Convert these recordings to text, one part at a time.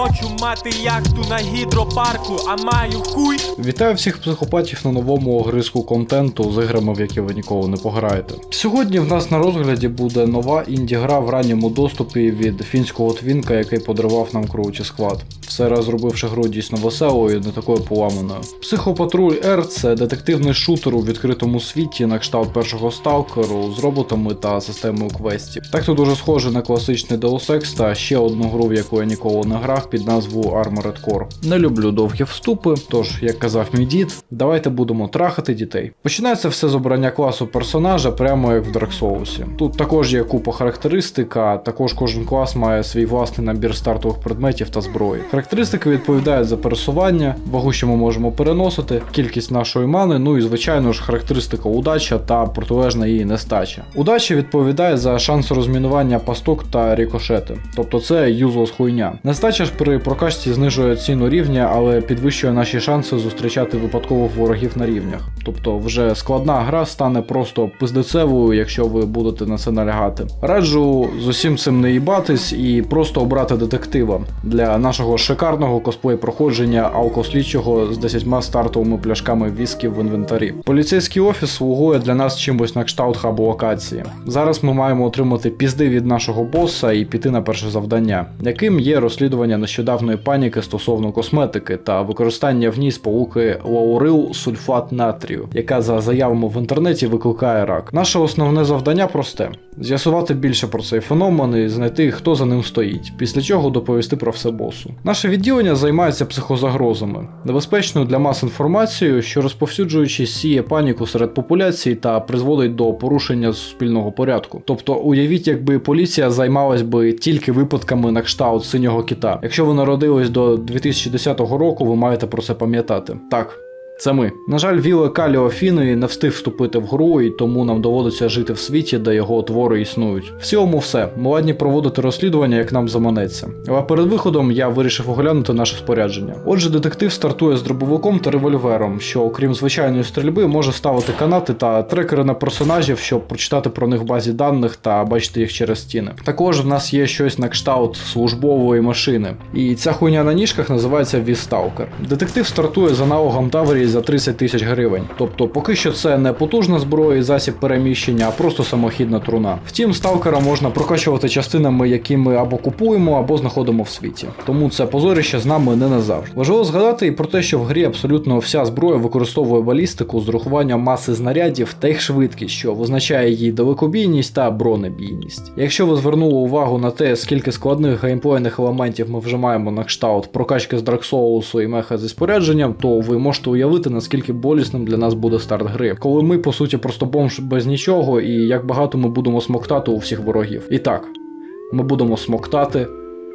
хочу мати яхту на гідропарку, а маю хуй. Вітаю всіх психопатів на новому огризку контенту з іграми, в які ви ніколи не пограєте. Сьогодні в нас на розгляді буде нова інді-гра в ранньому доступі від фінського твінка, який подарував нам Кроучі Склад. Все раз зробивши гру дійсно веселою, не такою поламаною. Психопатруль R це детективний шутер у відкритому світі на кшталт першого сталкеру з роботами та системою квестів. Так то дуже схоже на класичний Deus Ex та ще одну гру, в яку я ніколи не грав під назвою Armored Core. Не люблю довгі вступи, тож, як казав мій дід, давайте будемо трахати дітей. Починається все з обрання класу персонажа, прямо як в Dark Souls. Тут також є купа характеристик, а також кожен клас має свій власний набір стартових предметів та зброї. Характеристики відповідають за пересування, вагу, що ми можемо переносити, кількість нашої мани, ну і звичайно ж характеристика удача та протилежна її нестача. Удача відповідає за шанс розмінування пасток та рікошети, тобто це юзлос хуйня. Нестача ж при прокачці знижує ціну рівня, але підвищує наші шанси зустрічати випадкових ворогів на рівнях. Тобто вже складна гра стане просто пиздецевою, якщо ви будете на це налягати. Раджу з усім цим не їбатись і просто обрати детектива для нашого шикарного косплей проходження алкослідчого з 10 стартовими пляшками віскі в інвентарі. Поліцейський офіс слугує для нас чимось на кшталт хабу локації. Зараз ми маємо отримати пізди від нашого боса і піти на перше завдання, яким є розслідування нещодавної паніки стосовно косметики та використання в ній сполуки лаурил сульфат натрію, яка за заявами в інтернеті викликає рак. Наше основне завдання просте: з'ясувати більше про цей феномен і знайти, хто за ним стоїть, після чого доповісти про все босу. Наше відділення займається психозагрозами, небезпечною для мас інформацією, що розповсюджуючи сіє паніку серед популяції та призводить до порушення суспільного порядку. Тобто, уявіть, якби поліція займалась би тільки випадками на кшталт синього кита. Якщо ви народились до 2010 року, ви маєте про це пам'ятати. Так. Це ми. На жаль, Віле Каліо Фіної не встиг вступити в гру, і тому нам доводиться жити в світі, де його твори існують. В цілому все. Ми ладні проводити розслідування, як нам заманеться. Але перед виходом я вирішив оглянути наше спорядження. Отже, детектив стартує з дробовиком та револьвером, що, окрім звичайної стрільби, може ставити канати та трекери на персонажів, щоб прочитати про них в базі даних та бачити їх через стіни. Також в нас є щось на кшталт службової машини. І ця хуйня на ніжках називається Вісталкер. Детектив стартує з аналогом Таврії за 30 тисяч гривень. Тобто, поки що це не потужна зброя і засіб переміщення, а просто самохідна труна. Втім, сталкера можна прокачувати частинами, які ми або купуємо, або знаходимо в світі. Тому це позорище з нами не назавжди. Важливо згадати і про те, що в грі абсолютно вся зброя використовує балістику з урахуванням маси знарядів та їх швидкість, що визначає її далекобійність та бронебійність. Якщо ви звернули увагу на те, скільки складних геймплейних елементів ми вже маємо на кшталт прокачки з Souls і меха зі спорядженням, то ви можете уявити, наскільки болісним для нас буде старт гри, коли ми, по суті, просто бомж без нічого, і як багато ми будемо смоктати у всіх ворогів. І так, ми будемо смоктати.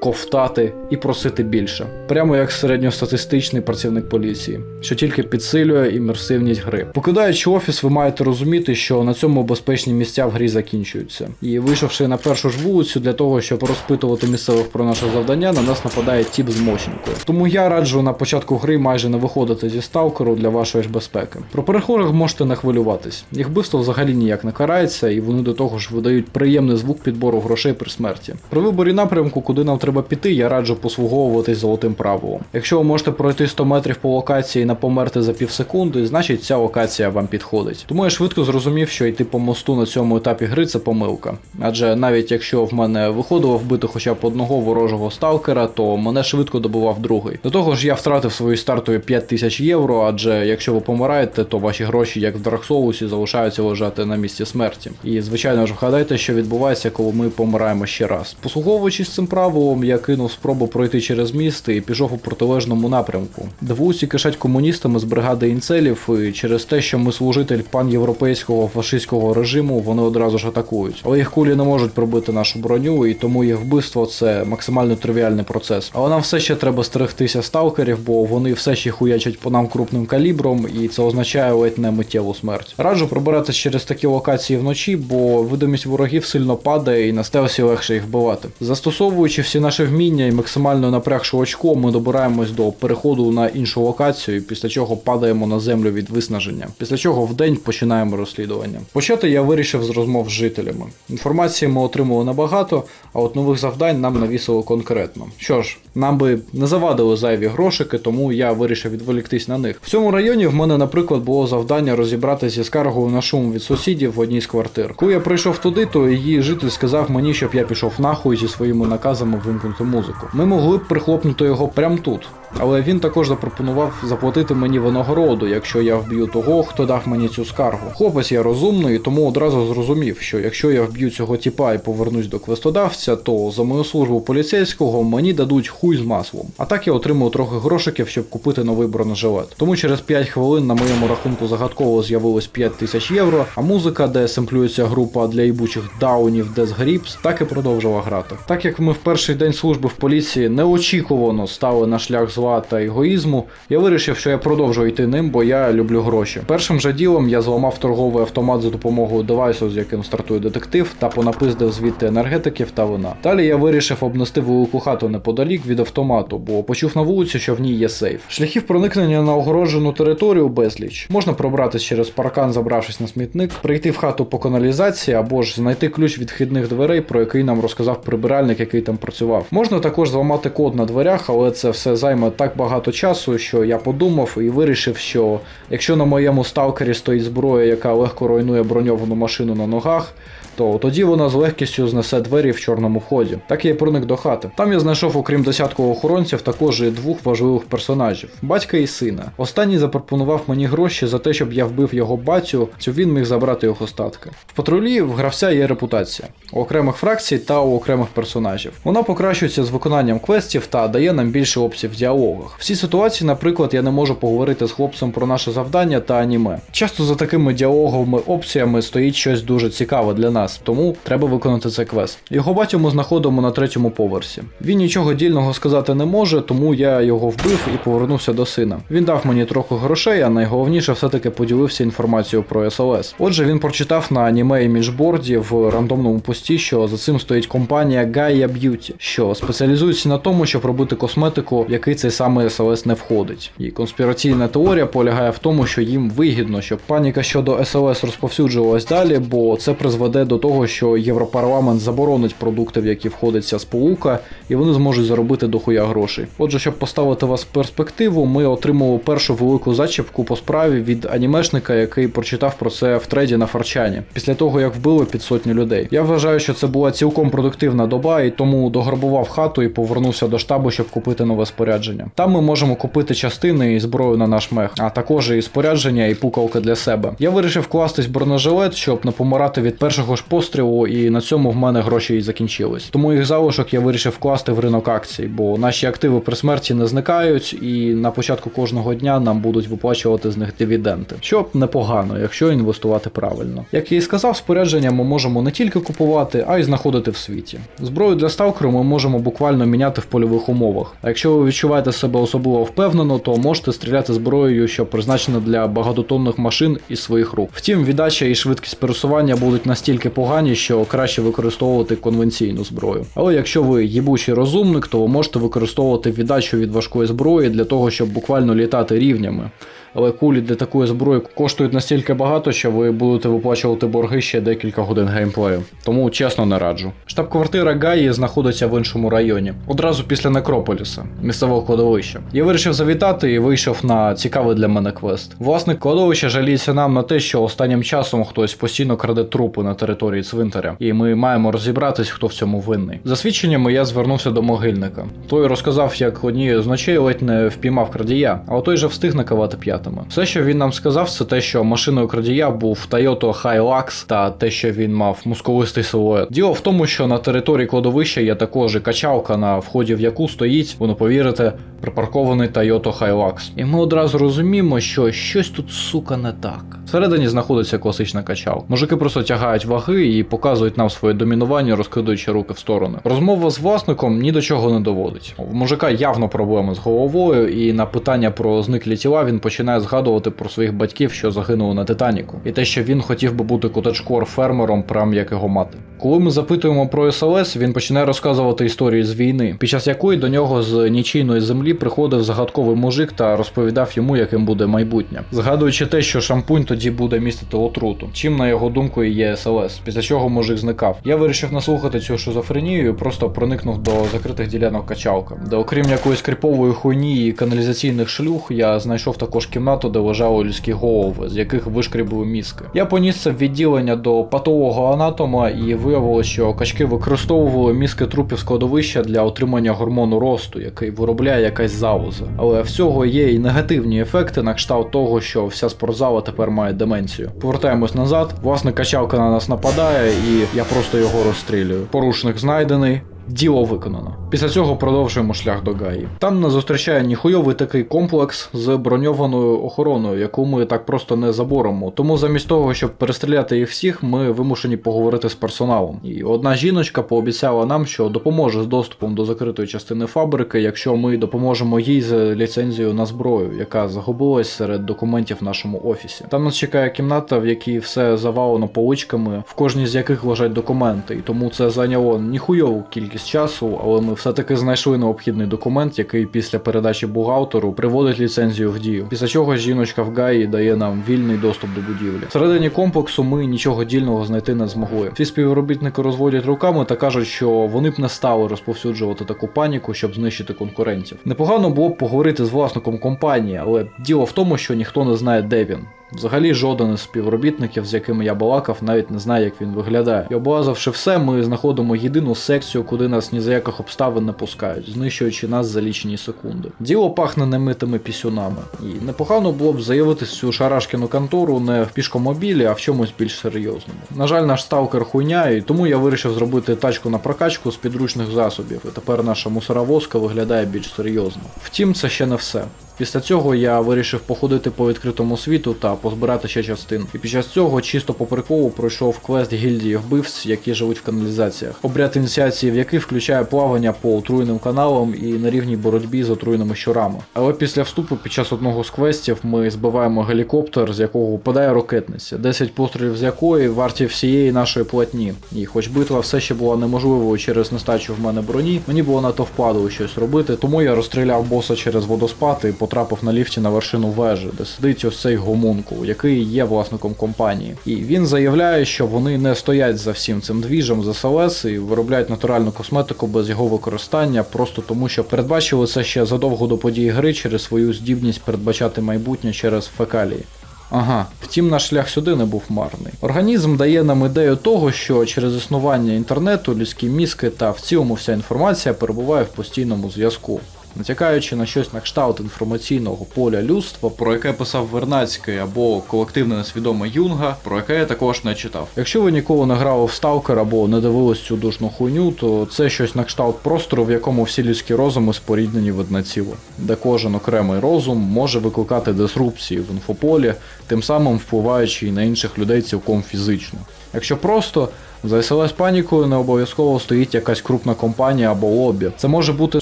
Ковтати і просити більше, прямо як середньостатистичний працівник поліції, що тільки підсилює імерсивність гри. Покидаючи офіс, ви маєте розуміти, що на цьому безпечні місця в грі закінчуються. І вийшовши на першу ж вулицю для того, щоб розпитувати місцевих про наше завдання, на нас нападає тіп з моченькою. Тому я раджу на початку гри майже не виходити зі сталкеру для вашої ж безпеки. Про перехожих можете не хвилюватись. Їх вбивство взагалі ніяк не карається, і вони до того ж видають приємний звук підбору грошей при смерті. При виборі напрямку, куди нам треба піти, я раджу послуговуватись золотим правилом. Якщо ви можете пройти 100 метрів по локації і не померти за пів секунди, значить ця локація вам підходить. Тому я швидко зрозумів, що йти по мосту на цьому етапі гри це помилка. Адже навіть якщо в мене виходило вбити хоча б одного ворожого сталкера, то мене швидко добував другий. До того ж, я втратив свої стартові 5000 євро, адже якщо ви помираєте, то ваші гроші, як в Souls, залишаються лежати на місці смерті. І звичайно ж вгадайте, що відбувається, коли ми помираємо ще раз. Послуговуючись цим правилом, я кинув спробу пройти через міст і пішов у протилежному напрямку. Двусі кишать комуністами з бригади інцелів, і через те, що ми служитель панєвропейського фашистського режиму, вони одразу ж атакують. Але їх кулі не можуть пробити нашу броню, і тому їх вбивство це максимально тривіальний процес. Але нам все ще треба стерегтися сталкерів, бо вони все ще хуячать по нам крупним калібром, і це означає ледь не миттєву смерть. Раджу пробиратися через такі локації вночі, бо видимість ворогів сильно падає і на стелсі легше їх вбивати. Застосовуючи всі наше вміння і максимально напрягши очко, ми добираємось до переходу на іншу локацію, після чого падаємо на землю від виснаження. Після чого вдень починаємо розслідування. Почати я вирішив з розмов з жителями. Інформації ми отримали набагато, а от нових завдань нам навісили конкретно. Що ж, нам би не завадили зайві грошики, тому я вирішив відволіктись на них. В цьому районі в мене, наприклад, було завдання розібратися зі скаргою на шум від сусідів в одній з квартир. Коли я прийшов туди, то її житель сказав мені, щоб я пішов нахуй зі своїми наказами вимкнути музику. Ми могли б прихлопнути його прямо тут. Але він також запропонував заплатити мені винагороду, якщо я вб'ю того, хто дав мені цю скаргу. Хлопець я розумний, тому одразу зрозумів, що якщо я вб'ю цього тіпа і повернусь до квестодавця, то за мою службу поліцейського мені дадуть хуй з маслом. А так я отримав трохи грошиків, щоб купити новий бронежилет. Тому через 5 хвилин на моєму рахунку загадково з'явилось 5 тисяч євро, а музика, де семплюється група для їбучих даунів Death Grips, так і продовжила грати. Так як ми в перший день служби в поліції неочікувано стали на шлях зла та егоїзму, я вирішив, що я продовжу йти ним, бо я люблю гроші. Першим же ділом я зламав торговий автомат за допомогою девайсу, з яким стартує детектив, та понапиздив звідти енергетиків та вина. Далі я вирішив обнести велику хату неподалік від автомату, бо почув на вулиці, що в ній є сейф. Шляхів проникнення на огороджену територію безліч. Можна пробратись через паркан, забравшись на смітник, прийти в хату по каналізації або ж знайти ключ від вхідних дверей, про який нам розказав прибиральник, який там працював. Можна також зламати код на дверях, але це все займе так багато часу, що я подумав і вирішив, що якщо на моєму сталкері стоїть зброя, яка легко руйнує броньовану машину на ногах. То тоді вона з легкістю знесе двері в чорному вході. Так я й проник до хати. Там я знайшов, окрім десятку охоронців, також і двох важливих персонажів батька і сина. Останній запропонував мені гроші за те, щоб я вбив його батю, щоб він міг забрати його остатки. В патрулі в гравця є репутація у окремих фракцій та у окремих персонажів. Вона покращується з виконанням квестів та дає нам більше опцій в діалогах. В цій ситуації, наприклад, я не можу поговорити з хлопцем про наше завдання та аніме. Часто за такими діалоговими опціями стоїть щось дуже цікаве для нас, тому треба виконати цей квест. Його батю ми знаходимо на третьому поверсі. Він нічого дільного сказати не може, тому я його вбив і повернувся до сина. Він дав мені трохи грошей, а найголовніше все-таки поділився інформацією про СЛС. Отже, він прочитав на аніме і міжборді в рандомному пості, що за цим стоїть компанія Gaia Beauty, що спеціалізується на тому, щоб робити косметику, в який цей самий СЛС не входить. І конспіраційна теорія полягає в тому, що їм вигідно, щоб паніка щодо СЛС розповсюджувалась далі, бо це призведе до того, що Європарламент заборонить продукти, в які входить ця сполука, і вони зможуть заробити дохуя грошей. Отже, щоб поставити вас в перспективу, ми отримали першу велику зачіпку по справі від анімешника, який прочитав про це в треді на Фарчані, після того як вбили під сотню людей. Я вважаю, що це була цілком продуктивна доба, і тому дограбував хату і повернувся до штабу, щоб купити нове спорядження. Там ми можемо купити частини і зброю на наш мех, а також і спорядження, і пукалки для себе. Я вирішив вкластись в бронежилет, щоб не помирати від першого ж пострілу, і на цьому в мене гроші і закінчились. Тому їх залишок я вирішив вкласти в ринок акцій, бо наші активи при смерті не зникають, і на початку кожного дня нам будуть виплачувати з них дивіденди, що непогано, якщо інвестувати правильно. Як я і сказав, спорядження ми можемо не тільки купувати, а й знаходити в світі. Зброю для сталкеру ми можемо буквально міняти в польових умовах. А якщо ви відчуваєте себе особливо впевнено, то можете стріляти зброєю, що призначена для багатотонних машин із своїх рук. Втім, віддача і швидкість пересування будуть настільки погані, що краще використовувати конвенційну зброю. Але якщо ви їбучий розумник, то ви можете використовувати віддачу від важкої зброї для того, щоб буквально літати рівнями. Але кулі для такої зброї коштують настільки багато, що ви будете виплачувати борги ще декілька годин геймплею. Тому чесно не раджу. Штаб-квартира Гаї знаходиться в іншому районі, одразу після Некрополіса, місцевого кладовища. Я вирішив завітати і вийшов на цікавий для мене квест. Власник кладовища жаліється нам на те, що останнім часом хтось постійно краде трупи на території цвинтаря, і ми маємо розібратись, хто в цьому винний. За свідченнями я звернувся до могильника. Той розказав, як однією з ночей ледь не впіймав крадія, а той же встиг накавати п'ятами. Все, що він нам сказав, це те, що машиною крадія був Toyota Hilux та те, що він мав мускулистий силует. Діло в тому, що на території кладовища є також і качалка, на вході в яку стоїть, воно повірите, припаркований Toyota Hilux. І ми одразу розуміємо, що щось тут сука не так. Всередині знаходиться класична качал. Мужики просто тягають ваги і показують нам своє домінування, розкидуючи руки в сторони. Розмова з власником ні до чого не доводить. В мужика явно проблеми з головою, і на питання про зниклі тіла він починає згадувати про своїх батьків, що загинули на Титаніку, і те, що він хотів би бути котачкор фермером, прям як його мати. Коли ми запитуємо про СЛС, він починає розказувати історії з війни, під час якої до нього з нічийної землі приходив загадковий мужик та розповідав йому, яким буде майбутнє, згадуючи те, що шампунь тоді буде містити отруту, чим на його думку і є СЛС. Після чого мужик зникав. Я вирішив наслухати цю шизофренію і просто проникнув до закритих ділянок качалка, де окрім якоїсь кріпової хуйні і каналізаційних шлюх, я знайшов також кімнату, де лежали людські голови, з яких вишкрібли мізки. Я поніс це в відділення до патолого анатома і виявилося, що качки використовували мізки трупів складовища для отримання гормону росту, який виробляє якась залоза. Але в цього є і негативні ефекти на кшталт того, що вся спортзала тепер має деменцію. Повертаємось назад. Власне, качалка на нас нападає, і я просто його розстрілюю. Порушник знайдений. Діло виконано. Після цього продовжуємо шлях до Гаї. Там нас зустрічає ніхуйовий такий комплекс з броньованою охороною, яку ми так просто не заборемо. Тому замість того, щоб перестріляти їх всіх, ми вимушені поговорити з персоналом. І одна жіночка пообіцяла нам, що допоможе з доступом до закритої частини фабрики, якщо ми допоможемо їй з ліцензією на зброю, яка загубилась серед документів в нашому офісі. Там нас чекає кімната, в якій все завалено поличками, в кожній з яких лежать документи, і тому це зайняло ніхуйову кількість часу, але ми все-таки знайшли необхідний документ, який після передачі бухгалтеру приводить ліцензію в дію. Після чого жіночка в Гаї дає нам вільний доступ до будівлі. Всередині комплексу ми нічого дільного знайти не змогли. Всі співробітники розводять руками та кажуть, що вони б не стали розповсюджувати таку паніку, щоб знищити конкурентів. Непогано було б поговорити з власником компанії, але діло в тому, що ніхто не знає, де він. Взагалі жоден із співробітників, з якими я балакав, навіть не знає, як він виглядає. І облазивши все, ми знаходимо єдину секцію, куди нас ні за яких обставин не пускають, знищуючи нас за лічені секунди. Діло пахне немитими пісюнами. І непогано було б заявити цю шарашкіну контору не в пішкомобілі, а в чомусь більш серйозному. На жаль, наш сталкер хуйня, і тому я вирішив зробити тачку на прокачку з підручних засобів. І тепер наша мусоровозка виглядає більш серйозно. Втім, це ще не все. Після цього я вирішив походити по відкритому світу та позбирати ще частин. І під час цього чисто по приколу пройшов квест гільдії вбивць, які живуть в каналізаціях. Обряд ініціації, в який включає плавання по отруєним каналам і на рівній боротьбі з отруєними щурами. Але після вступу під час одного з квестів ми збиваємо гелікоптер, з якого впадає ракетниця, 10 пострілів з якої варті всієї нашої платні. І хоч битва все ще була неможливою через нестачу в мене броні, мені було надто впадало щось робити, тому я розстріляв боса через водоспад і потрапив на ліфті на вершину вежі, де сидить ось цей гомункул, який є власником компанії. І він заявляє, що вони не стоять за всім цим двіжем з СЛС і виробляють натуральну косметику без його використання, просто тому що передбачили це ще задовго до подій гри через свою здібність передбачати майбутнє через фекалії. Ага, втім, наш шлях сюди не був марний. Організм дає нам ідею того, що через існування інтернету людські мізки та в цілому вся інформація перебуває в постійному зв'язку. Натякаючи на щось на кшталт інформаційного поля людства, про яке писав Вернацький або колективне несвідоме Юнга, про яке я також не читав. Якщо ви ніколи не грали в Сталкер або не дивились цю душну хуйню, то це щось на кшталт простору, в якому всі людські розуми споріднені в одне ціло, де кожен окремий розум може викликати дисрупції в інфополі, тим самим впливаючи і на інших людей цілком фізично. Якщо просто за панікою не обов'язково стоїть якась крупна компанія або лобі. Це може бути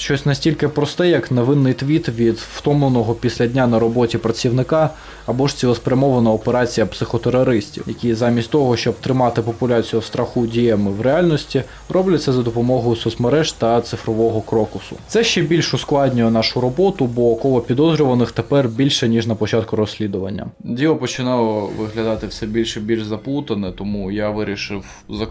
щось настільки просте, як невинний твіт від втомленого після дня на роботі працівника, або ж цілеспрямована операція психотерористів, які замість того, щоб тримати популяцію в страху діями в реальності, роблять це за допомогою соцмереж та цифрового крокусу. Це ще більш ускладнює нашу роботу, бо коло підозрюваних тепер більше ніж на початку розслідування. Діло починало виглядати все більше і більш заплутане, тому я вирішив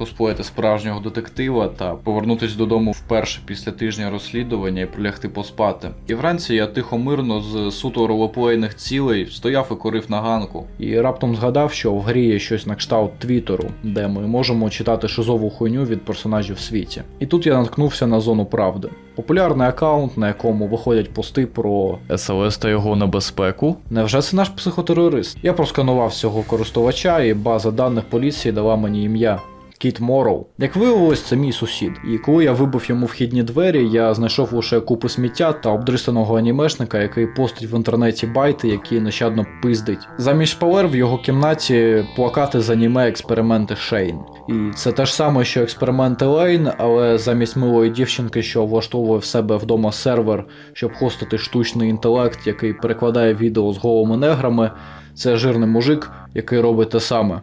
закоспоїти справжнього детектива та повернутися додому вперше після тижня розслідування і прилягти поспати. І вранці я тихо мирно з суто ролеплейних цілей стояв і курив на ганку. І раптом згадав, що в грі є щось на кшталт Твіттеру, де ми можемо читати шизову хуйню від персонажів в світі. І тут я наткнувся на зону правди. Популярний аккаунт, на якому виходять пости про СЛС та його небезпеку. Невже це наш психотерорист? Я просканував цього користувача, і база даних поліції дала мені ім'я. Скіт Морроу. Як виявилось, це мій сусід. І коли я вибив йому вхідні двері, я знайшов лише купу сміття та обдрисаного анімешника, який постить в інтернеті байти, які нещадно пиздить. Замість шпалер в його кімнаті плакати з аніме експерименти Шейн. І це те ж саме, що експерименти Лейн, але замість милої дівчинки, що влаштовує в себе вдома сервер, щоб хостити штучний інтелект, який перекладає відео з голими неграми, це жирний мужик, який робить те саме.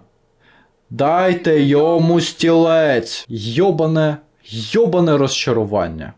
Дайте йому стілець! Йобане, йобане розчарування.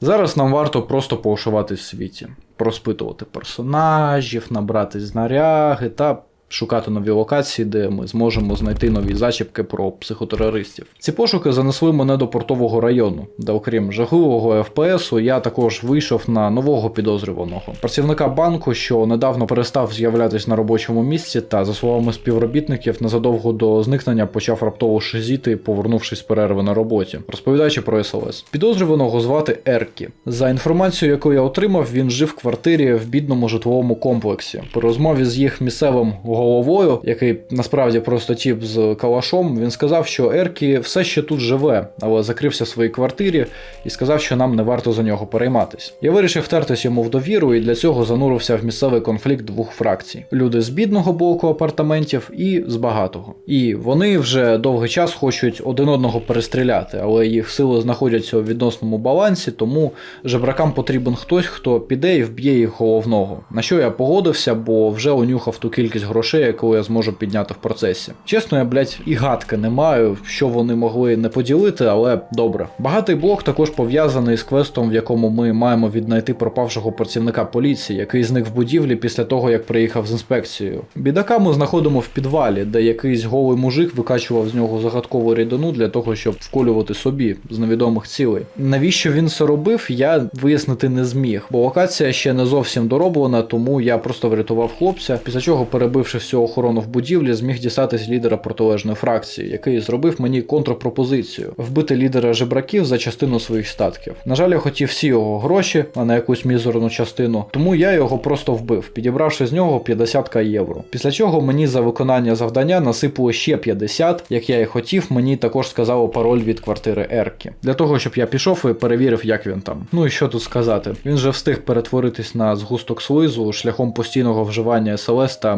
Зараз нам варто просто поушувати в світі, розпитувати персонажів, набрати знаряги та шукати нові локації, де ми зможемо знайти нові зачіпки про психотерористів. Ці пошуки занесли мене до портового району, де, окрім жахливого ФПСу, я також вийшов на нового підозрюваного працівника банку, що недавно перестав з'являтись на робочому місці, та за словами співробітників, незадовго до зникнення почав раптово шизіти, повернувшись з перерви на роботі, розповідаючи про СЛС. Підозрюваного звати Еркі. За інформацією, яку я отримав, він жив в квартирі в бідному житловому комплексі. При розмові з їх місцевим головою, який насправді просто тіп з калашом, він сказав, що Еркі все ще тут живе, але закрився в своїй квартирі і сказав, що нам не варто за нього перейматись. Я вирішив втертись йому в довіру і для цього занурився в місцевий конфлікт двох фракцій: люди з бідного блоку апартаментів і з багатого. І вони вже довгий час хочуть один одного перестріляти, але їх сили знаходяться у відносному балансі, тому жебракам потрібен хтось, хто піде і вб'є їх головного. На що я погодився, бо вже унюхав ту кількість грошей, яку я зможу підняти в процесі. Чесно, я, блядь, і гадки не маю, що вони могли не поділити, але добре. Багатий блок також пов'язаний з квестом, в якому ми маємо віднайти пропавшого працівника поліції, який зник в будівлі після того, як приїхав з інспекцією. Бідака ми знаходимо в підвалі, де якийсь голий мужик викачував з нього загадкову рідину для того, щоб вколювати собі з невідомих цілей. Навіщо він це робив, я вияснити не зміг, бо локація ще не зовсім дороблена, тому я просто врятував хлопця, після чого, перебивши всю охорону в будівлі, зміг дістатись лідера протилежної фракції, який зробив мені контрпропозицію вбити лідера жебраків за частину своїх статків. На жаль, я хотів всі його гроші, а не якусь мізерну частину, тому я його просто вбив, підібравши з нього 50 євро. Після чого мені за виконання завдання насипало ще 50, як я і хотів, мені також сказали пароль від квартири Еркі. Для того, щоб я пішов і перевірив, як він там. Ну і що тут сказати? Він же встиг перетворитись на згусток слизу шляхом постійного вживання СЛС та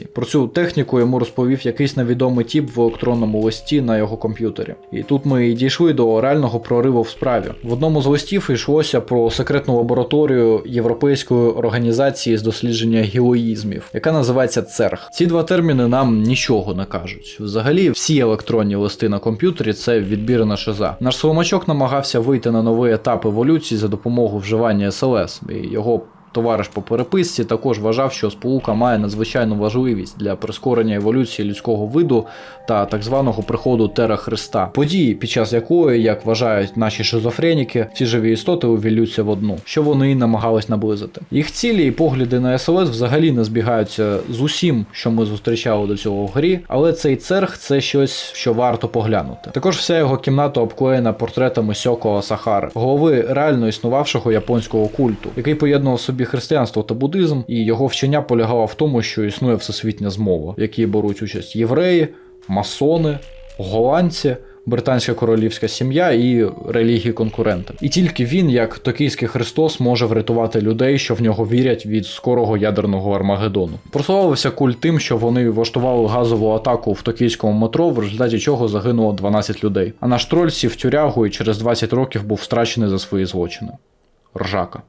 медитацій. Про цю техніку йому розповів якийсь невідомий тіп в електронному листі на його комп'ютері. І тут ми і дійшли до реального прориву в справі. В одному з листів йшлося про секретну лабораторію Європейської організації з дослідження геоїзмів, яка називається ЦЕРГ. Ці два терміни нам нічого не кажуть. Взагалі, всі електронні листи на комп'ютері це відбірна шиза. Наш сломачок намагався вийти на новий етап еволюції за допомогою вживання СЛС, і його Товариш по переписці також вважав, що сполука має надзвичайну важливість для прискорення еволюції людського виду та так званого приходу Тера Христа, події, під час якої, як вважають наші шизофреніки, всі живі істоти увіллються в одну, що вони і намагались наблизити. Їх цілі і погляди на СЛС взагалі не збігаються з усім, що ми зустрічали до цього в грі, але цей церг це щось, що варто поглянути. Також вся його кімната обклеєна портретами Сьоко Асахари, голови реально існувавшого японського культу, який поєднував собі християнство та буддизм, і його вчення полягало в тому, що існує всесвітня змова, в якій беруть участь євреї, масони, голландці. Британська королівська сім'я і релігії конкуренти. І тільки він, як токійський Христос, може врятувати людей, що в нього вірять від скорого ядерного Армагеддону. Прославився культ тим, що вони влаштували газову атаку в токійському метро, в результаті чого загинуло 12 людей. А наш троль сів тюрягу і через 20 років був страчений за свої злочини. Ржака.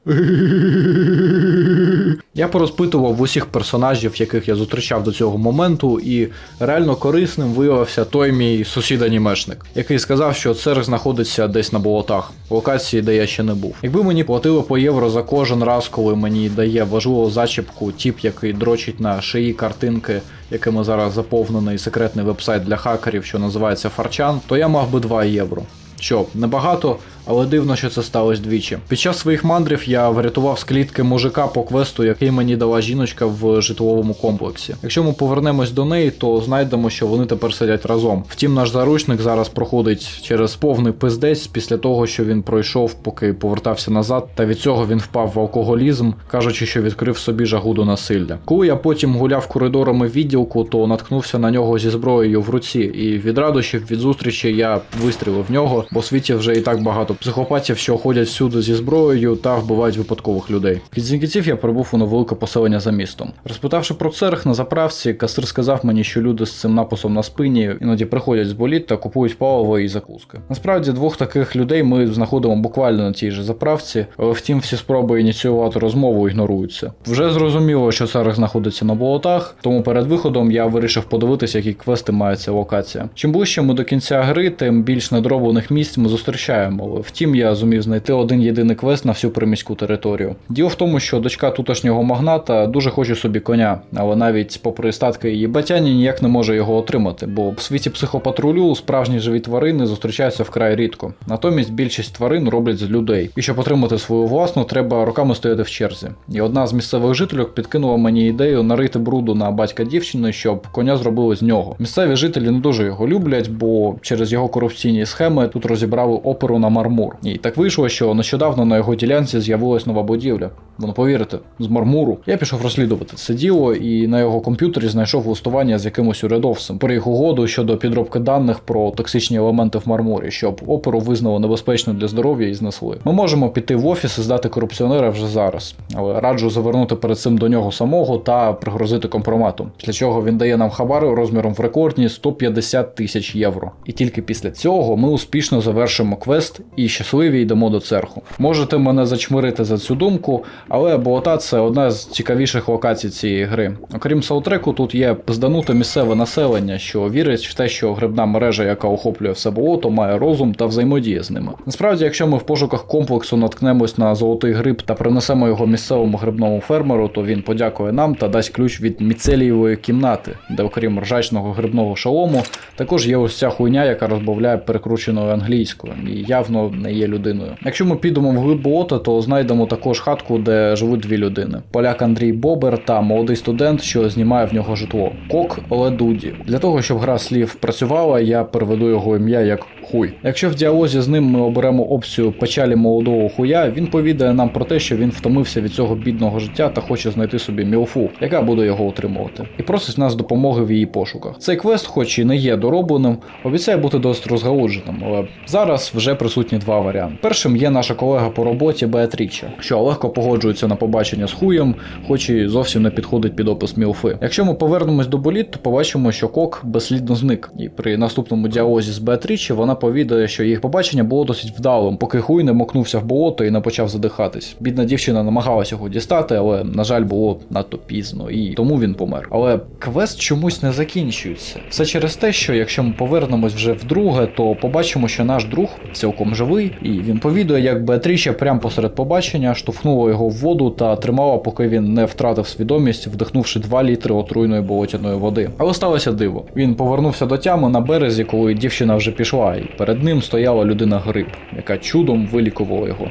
Я порозпитував усіх персонажів, яких я зустрічав до цього моменту, і реально корисним виявився той мій сусід-анімешник, який сказав, що церг знаходиться десь на болотах, локації, де я ще не був. Якби мені платили по євро за кожен раз, коли мені дає важливу зачіпку, тіп, який дрочить на шиї картинки, якими зараз заповнений секретний вебсайт для хакерів, що називається Фарчан, то я мав би 2 євро. Що небагато, але дивно, що це сталося двічі. Під час своїх мандрів я врятував з клітки мужика по квесту, який мені дала жіночка в житловому комплексі. Якщо ми повернемось до неї, то знайдемо, що вони тепер сидять разом. Втім, наш заручник зараз проходить через повний пиздець після того, що він пройшов, поки повертався назад, та від цього він впав в алкоголізм, кажучи, що відкрив собі жагу до насилля. Коли я потім гуляв коридорами відділку, то наткнувся на нього зі зброєю в руці, і від радощів від зустрічі я вистрілив в нього, бо світі вже і так багато психопатів, що ходять всюди зі зброєю та вбивають випадкових людей. Під Зінківців я прибув у невелике поселення за містом. Розпитавши про церх на заправці, касир сказав мені, що люди з цим написом на спині іноді приходять з боліт та купують паливо і закуски. Насправді двох таких людей ми знаходимо буквально на тій же заправці, але втім всі спроби ініціювати розмову ігноруються. Вже зрозуміло, що церх знаходиться на болотах, тому перед виходом я вирішив подивитися, які квести має ця локація. Чим ближче ми до кінця гри, тим більш недроблених місць ми зустрічаємо. Втім, я зумів знайти один єдиний квест на всю приміську територію. Діло в тому, що дочка тутешнього магната дуже хоче собі коня, але навіть попри статки її батяні ніяк не може його отримати, бо в світі психопатрулю справжні живі тварини зустрічаються вкрай рідко. Натомість більшість тварин роблять з людей. І щоб отримати свою власну, треба роками стояти в черзі. І одна з місцевих жительок підкинула мені ідею нарити бруду на батька дівчини, щоб коня зробили з нього. Місцеві жителі не дуже його люблять, бо через його корупційні схеми тут розібрали оперу на мармур. І так вийшло, що нещодавно на його ділянці з'явилась нова будівля. Воно повірите, з мармуру. Я пішов розслідувати це діло, і на його комп'ютері знайшов листування з якимось урядовцем про їх угоду щодо підробки даних про токсичні елементи в мармурі, щоб оперу визнало небезпечною для здоров'я і знесли. Ми можемо піти в офіс і здати корупціонера вже зараз, але раджу завернути перед цим до нього самого та пригрозити компроматом. Після чого він дає нам хабар розміром в рекордні 150 тисяч євро. І тільки після цього ми успішно завершимо квест щасливі йдемо до церху. Можете мене зачмирити за цю думку, але болота це одна з цікавіших локацій цієї гри. Окрім саундтреку, тут є пиздануте місцеве населення, що вірить в те, що грибна мережа, яка охоплює все болото, має розум та взаємодіє з ними. Насправді, якщо ми в пошуках комплексу наткнемось на золотий гриб та принесемо його місцевому грибному фермеру, то він подякує нам та дасть ключ від міцелієвої кімнати, де, окрім ржачного грибного шолому, також є ось ця хуйня, яка розбавляє перекрученою англійською і явно не є людиною. Якщо ми підемо в глиб болота, то знайдемо також хатку, де живуть дві людини: поляк Андрій Бобер та молодий студент, що знімає в нього житло. Кок Ледуді. Для того, щоб гра слів працювала, я переведу його ім'я як хуй. Якщо в діалозі з ним ми оберемо опцію печалі молодого хуя, він повідає нам про те, що він втомився від цього бідного життя та хоче знайти собі мілфу, яка буде його утримувати, і просить нас допомоги в її пошуках. Цей квест, хоч і не є доробленим, обіцяє бути досить розгалудженим, але зараз вже присутні два варіанти. Першим є наша колега по роботі Беатріча, що легко погоджується на побачення з хуєм, хоч і зовсім не підходить під опис мілфи. Якщо ми повернемось до боліт, то побачимо, що кок безслідно зник. І при наступному діалозі з Беатрічі вона повідає, що їх побачення було досить вдалим, поки хуй не мокнувся в болото і не почав задихатись. Бідна дівчина намагалася його дістати, але на жаль, було надто пізно, і тому він помер. Але квест чомусь не закінчується. Все через те, що якщо ми повернемось вже вдруге, то побачимо, що наш друг цілком живий, і він повідує, як Беатріча прямо посеред побачення штовхнула його в воду та тримала, поки він не втратив свідомість, вдихнувши 2 літри отруйної болотяної води. Але сталося диво. Він повернувся до тями на березі, коли дівчина вже пішла, і перед ним стояла людина гриб, яка чудом вилікувала його.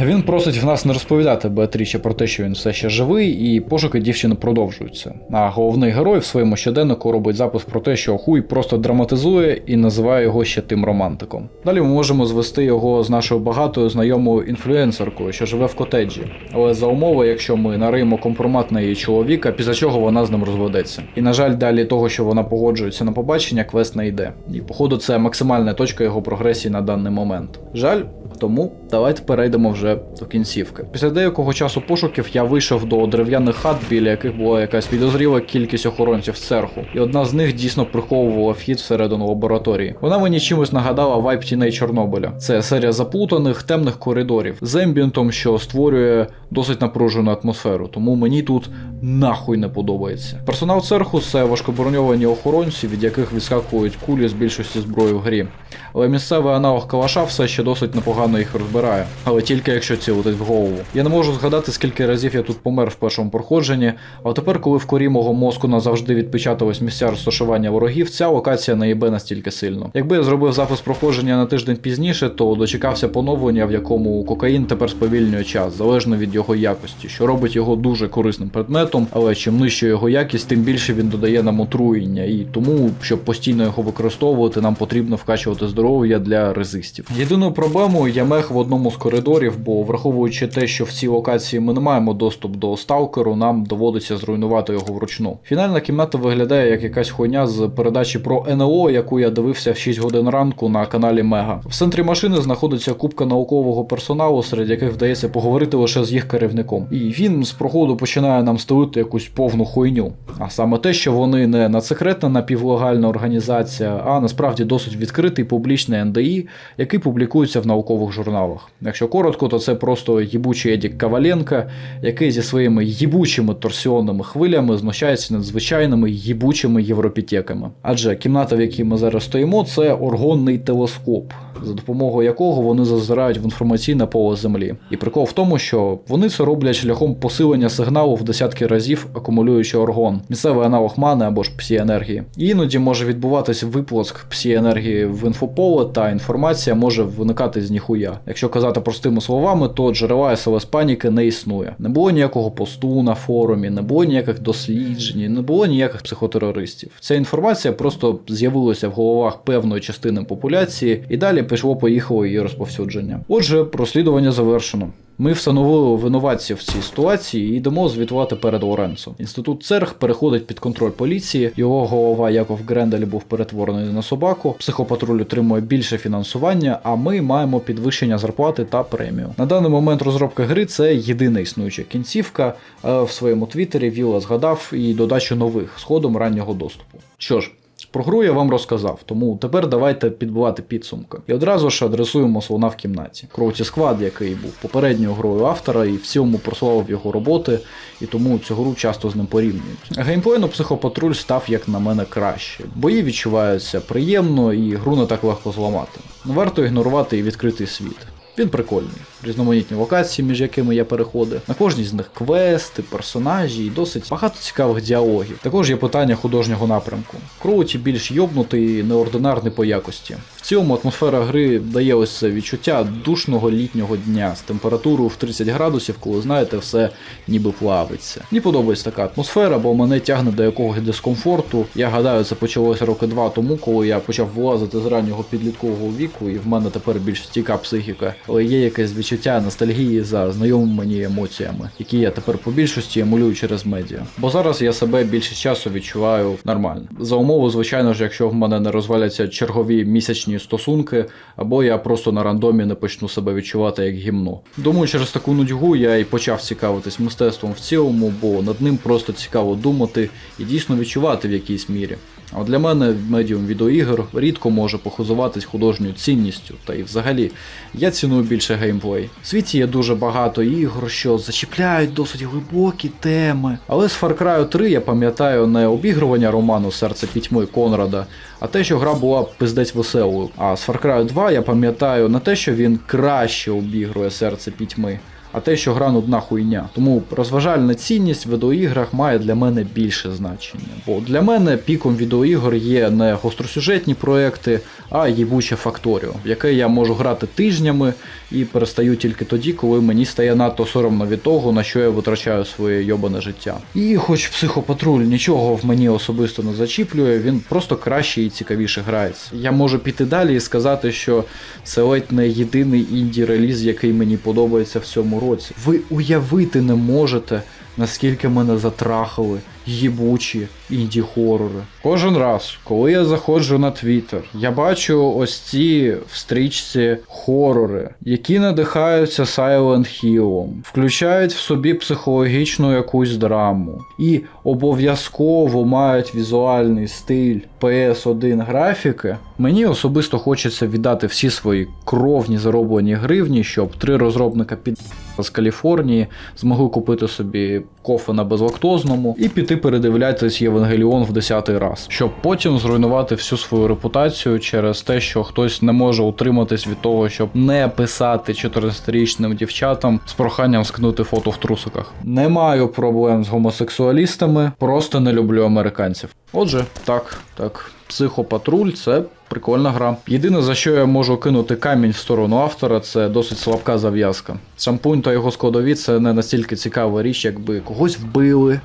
Він просить в нас не розповідати Беатрічі про те, що він все ще живий, і пошуки дівчини продовжуються. А головний герой в своєму щоденнику робить запис про те, що хуй просто драматизує і називає його ще тим романтиком. Далі ми можемо звести його з нашою багатою знайомою інфлюенсеркою, що живе в котеджі, але за умови, якщо ми нариємо компромат на її чоловіка, після чого вона з ним розведеться. І на жаль, далі того, що вона погоджується на побачення, квест не йде. І походу, це максимальна точка його прогресії на даний момент. Жаль. Тому давайте перейдемо вже до кінцівки. Після деякого часу пошуків я вийшов до дерев'яних хат, біля яких була якась підозріла кількість охоронців церху, і одна з них дійсно приховувала вхід всередину лабораторії. Вона мені чимось нагадала вайп тіней Чорнобиля. Це серія заплутаних темних коридорів з ембієнтом, що створює досить напружену атмосферу. Тому мені тут нахуй не подобається. Персонал церху це важкоброньовані охоронці, від яких відскакують кулі з більшості зброї в грі. Але місцевий аналог калаша все ще досить непогано непогано їх розбирає, але тільки якщо цілитись в голову. Я не можу згадати, скільки разів я тут помер в першому проходженні, але тепер, коли в корі мого мозку назавжди відпечатались місця розташування ворогів, ця локація не їбе настільки сильно. Якби я зробив запис проходження на тиждень пізніше, то дочекався поновлення, в якому кокаїн тепер сповільнює час, залежно від його якості, що робить його дуже корисним предметом, але чим нижче його якість, тим більше він додає нам отруєння. І тому, щоб постійно його використовувати, нам потрібно вкачувати здоров'я для резистів. Єдиною проблемою є мех в одному з коридорів, бо враховуючи те, що в цій локації ми не маємо доступ до сталкеру, нам доводиться зруйнувати його вручну. Фінальна кімната виглядає як якась хуйня з передачі про НЛО, яку я дивився в 6 годин ранку на каналі Мега. В центрі машини знаходиться купка наукового персоналу, серед яких вдається поговорити лише з їх керівником. І він з проходу починає нам стелити якусь повну хуйню. А саме те, що вони не надсекретна напівлегальна організація, а насправді досить відкритий публічний НДІ, який публікується в наукових журналах. Якщо коротко, то це просто їбучий Едік Каваленка, який зі своїми їбучими торсіонними хвилями знущається над звичайними їбучими європітеками. Адже кімната, в якій ми зараз стоїмо, це оргонний телескоп, за допомогою якого вони зазирають в інформаційне поле Землі. І прикол в тому, що вони це роблять шляхом посилення сигналу в десятки разів, акумулюючи оргон, місцевий аналог мани або ж псі-енергії. Іноді може відбуватися виплеск псі-енергії в інфополе, та інформація може виникати з ніхуя. Якщо казати простими словами, то джерела СЛС паніки не існує. Не було ніякого посту на форумі, не було ніяких досліджень, не було ніяких психотерористів. Ця інформація просто з'явилася в головах певної частини популяції, і далі пішло поїхало її розповсюдження. Отже, розслідування завершено. Ми встановили винуватців в цій ситуації і йдемо звітувати перед Лоренцо. Інститут Церг переходить під контроль поліції. Його голова Яков Грендель був перетворений на собаку. Психопатруль отримує більше фінансування, а ми маємо підвищення зарплати та премію. На даний момент розробка гри це єдина існуюча кінцівка. В своєму твіттері Віла згадав і додачу нових з ходом раннього доступу. Що ж. Про гру я вам розказав, тому тепер давайте підбивати підсумки. І одразу ж адресуємо слона в кімнаті. Кроуті Склад, який був попередньою грою автора, і в цілому прославив його роботи, і тому цю гру часто з ним порівнюють. Геймплейно психопатруль став, як на мене, краще. Бої відчуваються приємно і гру не так легко зламати. Варто ігнорувати і відкритий світ. Він прикольний. Різноманітні локації, між якими є переходи. На кожній з них квести, персонажі і досить багато цікавих діалогів. Також є питання художнього напрямку. Кроуті більш йобнутий і неординарний по якості. В цілому атмосфера гри дає ось це відчуття душного літнього дня з температурою в 30 градусів, коли знаєте, все ніби плавиться. Мені подобається така атмосфера, бо мене тягне до якогось дискомфорту. Я гадаю, це почалося роки два тому, коли я почав влазити з раннього підліткового віку, і в мене тепер більш стійка психіка, але є якесь відчуття ностальгії за знайомими мені емоціями, які я тепер по більшості емулюю через медіа. Бо зараз я себе більше часу відчуваю нормально. За умови, звичайно ж, якщо в мене не розваляться чергові місячні стосунки, або я просто на рандомі не почну себе відчувати як гімно. Думаю, через таку нудьгу я і почав цікавитись мистецтвом в цілому, бо над ним просто цікаво думати і дійсно відчувати в якійсь мірі. А для мене медіум відеоігр рідко може похизуватись художньою цінністю, та й взагалі я ціную більше геймплей. В світі є дуже багато ігор, що зачіпляють досить глибокі теми. Але з Far Cry 3 я пам'ятаю не обігрування роману Серце пітьми Конрада, а те, що гра була пиздець веселою. А з Far Cry 2 я пам'ятаю не те, що він краще обігрує серце пітьми. А те, що гра нудна хуйня. Тому розважальна цінність в відеоіграх має для мене більше значення. Бо для мене піком відеоігр є не гостросюжетні проекти, а їбуче факторіо, в яке я можу грати тижнями і перестаю тільки тоді, коли мені стає надто соромно від того, на що я витрачаю своє йобане життя. І хоч психопатруль нічого в мені особисто не зачіплює, він просто краще і цікавіше грається. Я можу піти далі і сказати, що це ледь не єдиний інді реліз, який мені подобається в цьому році. Ви уявити не можете, наскільки мене затрахали їбучі інді-хорори. Кожен раз, коли я заходжу на Твіттер, я бачу ось ці в стрічці хорори, які надихаються Silent Hill, включають в собі психологічну якусь драму і обов'язково мають візуальний стиль PS1 графіки. Мені особисто хочеться віддати всі свої кровні зароблені гривні, щоб три розробника під з Каліфорнії змогли купити собі кофе на безлактозному і піти йти передивлятись Євангеліон в десятий раз, щоб потім зруйнувати всю свою репутацію через те, що хтось не може утриматись від того, щоб не писати 14-річним дівчатам з проханням скинути фото в трусиках. Не маю проблем з гомосексуалістами, просто не люблю американців. Отже, так, так, психопатруль це прикольна гра. Єдине за що я можу кинути камінь в сторону автора, це досить слабка зав'язка. Шампунь та його складові це не настільки цікава річ, якби когось вбили.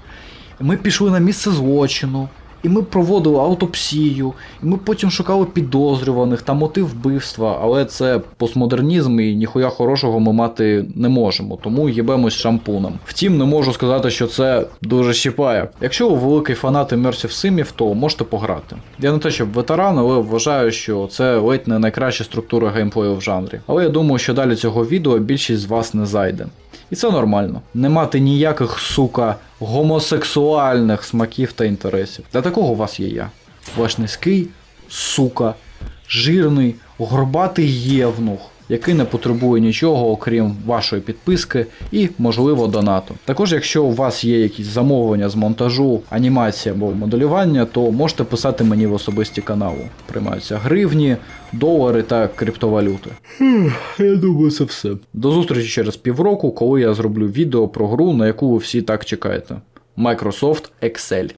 Ми пішли на місце злочину. І ми проводили аутопсію, і ми потім шукали підозрюваних та мотив вбивства, але це постмодернізм і ніхуя хорошого ми мати не можемо, тому їбемось шампуном. Втім, не можу сказати, що це дуже щіпає. Якщо ви великий фанат Immersive Симів, то можете пограти. Я не те, щоб ветеран, але вважаю, що це ледь не найкраща структура геймплею в жанрі. Але я думаю, що далі цього відео більшість з вас не зайде. І це нормально. Не мати ніяких, сука, гомосексуальних смаків та інтересів. Для такого у вас є я. Ваш низький, сука, жирний, горбатий євнух, який не потребує нічого, окрім вашої підписки і, можливо, донату. Також, якщо у вас є якісь замовлення з монтажу, анімації або моделювання, то можете писати мені в особисті каналу. Приймаються гривні, долари та криптовалюти. Я думаю, це все. До зустрічі через півроку, коли я зроблю відео про гру, на яку ви всі так чекаєте. Microsoft Excel.